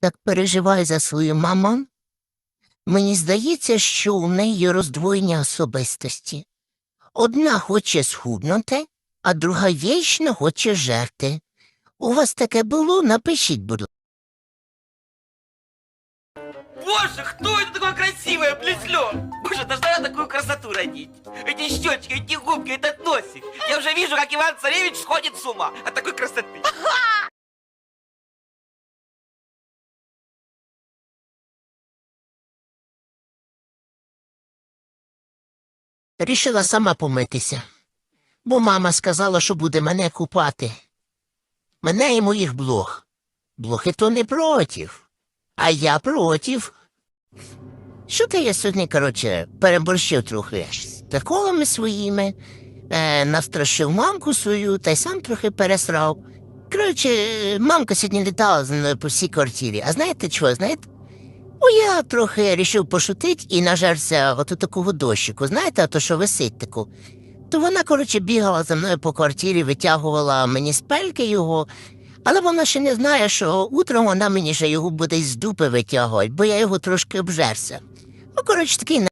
так переживає за свою маму. Мені здається, що у неї роздвоєння особистості. Одна хоче схуднути, а друга вічно хоче жерти. У вас таке було? Напишіть, будь ласка. Боже, кто это такое красивое плесло? Боже, должна я такую красоту родить. Эти щечки, эти губки, этот носик. Я уже вижу, как Иван Царевич сходит с ума от такой красоты. Рішила сама помитися, бо мама сказала, що буде мене купати. Мене і моїх блох. Блохи то не против, а я против. Що ти я сьогодні, коротше, переборщив трохи з своїми, е, настрашив мамку свою та й сам трохи пересрав. Коротше, мамка сьогодні літала по всій квартирі. А знаєте чого, знаєте? Ну, я трохи рішив пошутить і нажерся от такого дощику, знаєте, то що висить таку. То вона, коротше, бігала за мною по квартирі, витягувала мені з пельки його, але вона ще не знає, що утром вона мені ще його буде з дупи витягувати, бо я його трошки обжерся. Ну, коротше, такий